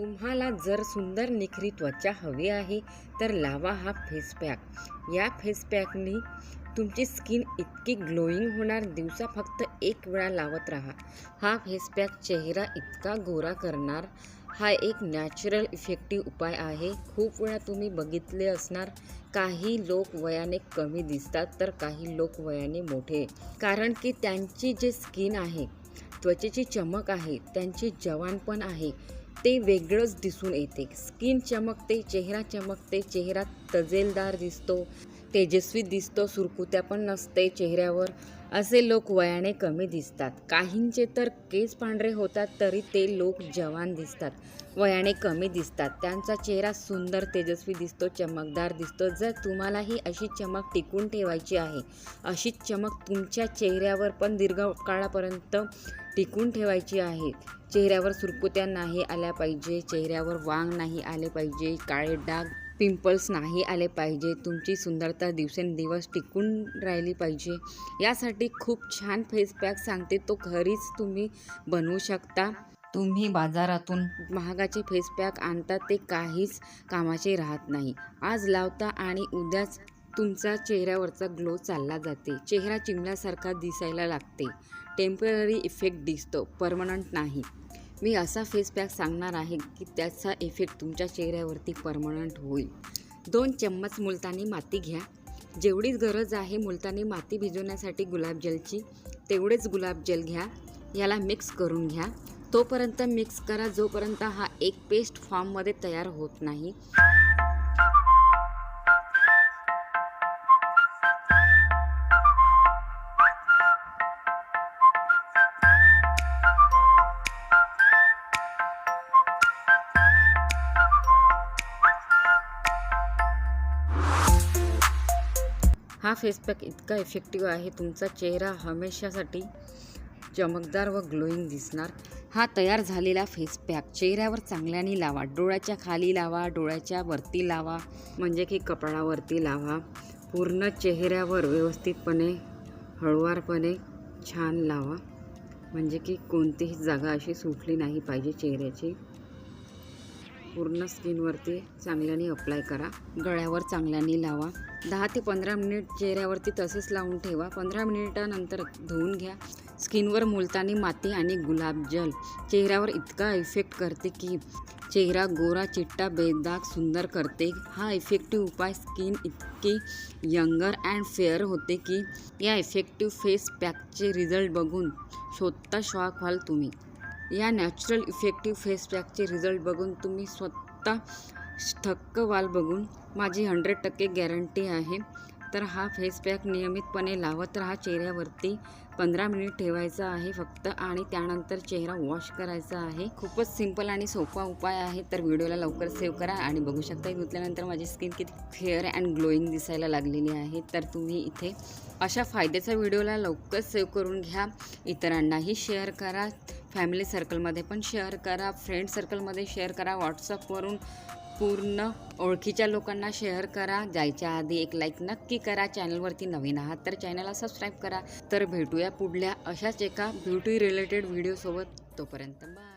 तुम्हाला जर सुंदर निखरी त्वचा हवी आहे तर लावा हा फेस पॅक या फेसपॅकने तुमची स्किन इतकी ग्लोईंग होणार दिवसा फक्त एक वेळा लावत राहा. हा फेस पॅक चेहरा इतका गोरा करणार हा एक नॅचरल इफेक्टिव्ह उपाय आहे. खूप वेळा तुम्ही बघितले असणार काही लोक वयाने कमी दिसतात तर काही लोक वयाने मोठे. कारण की त्यांची जे स्किन आहे त्वचेची चमक आहे त्यांची जवानपण आहे ते वेगळंच दिसून येते. स्किन चमकते चेहरा चमकते चेहरा तजेलदार दिसतो तेजस्वी दिसतो सुरकुत्या पण नसते चेहऱ्यावर. असे लोक वयाने कमी दिसतात. काहींचे तर केस पांढरे होतात तरी ते लोक जवान दिसतात. वयाने कमी दिसतात. त्यांचा चेहरा सुंदर तेजस्वी दिसतो चमकदार दिसतो. जर तुम्हालाही अशी चमक टिकून ठेवायची आहे अशीच चमक तुमच्या चेहऱ्यावर पण दीर्घकाळापर्यंत टिकून ठेवायची आहे चेहऱ्यावर सुरकुत्या नाही आल्या पाहिजे चेहऱ्यावर वांग नाही आले पाहिजे काळे डाग पिंपल्स नाही आले पाहिजे तुमची सुंदरता दिवसेंदिवस टिकून राहिली पाहिजे. यासाठी खूप छान फेस पॅक सांगते तो घरीच तुम्ही बनवू शकता. तुम्ही बाजारातून महागाचे फेस पॅक आणता ते काहीच कामाचे राहत नाही. आज लावता आणि उद्याच तुमचा चेहऱ्यावरचा ग्लो चालला जाते. चेहरा चिमल्यासारखा दिसायला लागते. टेंपररी इफेक्ट दिसतो. परमनंट नाही. मी असा फेस पॅक सांगणार आहे की त्याचा इफेक्ट तुमच्या चेहऱ्यावरती परमनंट होईल. दोन चम्मच मुलतानी माती घ्या. जेवढीच गरज आहे मुलतानी माती भिजवण्यासाठी गुलाबजलची तेवढेच गुलाबजल घ्या. याला मिक्स करून घ्या. तोपर्यंत मिक्स करा जोपर्यंत हा एक पेस्ट फॉर्ममध्ये तयार होत नाही. हा फेसपॅक इतका इफेक्टिव्ह आहे तुमचा चेहरा हमेशासाठी चमकदार व ग्लोईंग दिसणार. हा तयार झालेला फेस पॅक चेहऱ्यावर चांगल्याने लावा डोळ्याच्या खाली लावा डोळ्याच्या वरती लावा म्हणजे की कपाळावरती लावा. पूर्ण चेहऱ्यावर व्यवस्थितपणे हळुवारपणे छान लावा. म्हणजे की कोणतीही जागा अशी सुटली नाही पाहिजे चेहऱ्याची. पूर्ण स्किनवरती चांगल्याने अप्लाय करा. गळ्यावर चांगल्याने लावा. दहा ते पंधरा मिनिट चेहऱ्यावरती तसेच लावून ठेवा. पंधरा मिनिटानंतर धुवून घ्या. स्किनवर मुलतानी माती आणि गुलाबजल चेहऱ्यावर इतका इफेक्ट करते की चेहरा गोरा चिट्टा बेदाग सुंदर करते. हा इफेक्टिव्ह उपाय स्किन इतकी यंगर अँड फेअर होते की या इफेक्टिव्ह फेस पॅकचे रिझल्ट बघून शोधता शॉक व्हाल तुम्ही. या नॅचरल इफेक्टिव्ह फेस पॅकचे रिझल्ट बघून तुम्ही स्वतः थक्क वाल बघून माझी हंड्रेड टक्के गॅरंटी आहे. तर हा फेस पॅक नियमितपणे लावत राहा. चेहऱ्यावरती पंधरा मिनिट ठेवायचा आहे फक्त आणि त्यानंतर चेहरा वॉश करायचा आहे. खूपच सिंपल आणि सोपा उपाय आहे. तर व्हिडिओला लवकर सेव्ह करा आणि बघू शकता धुतल्यानंतर माझी स्किन किती फेअर अँड ग्लोईंग दिसायला लागलेली आहे. तर तुम्ही इथे अशा फायद्याचा व्हिडिओला लवकर सेव्ह करून घ्या. इतरांनाही शेअर करा. फॅमिली सर्कलमध्ये. पण शेअर करा फ्रेंड सर्कलमध्ये शेअर करा व्हॉट्सअपवरून पूर्ण ओळखीच्या लोकांना शेअर करा. जायच्या आधी एक लाईक नक्की करा. चॅनलवरती नवीन आहात तर चॅनलला सबस्क्राईब करा. तर भेटूया पुढल्या अशाच एका ब्युटी रिलेटेड व्हिडिओसोबत तोपर्यंत बाय.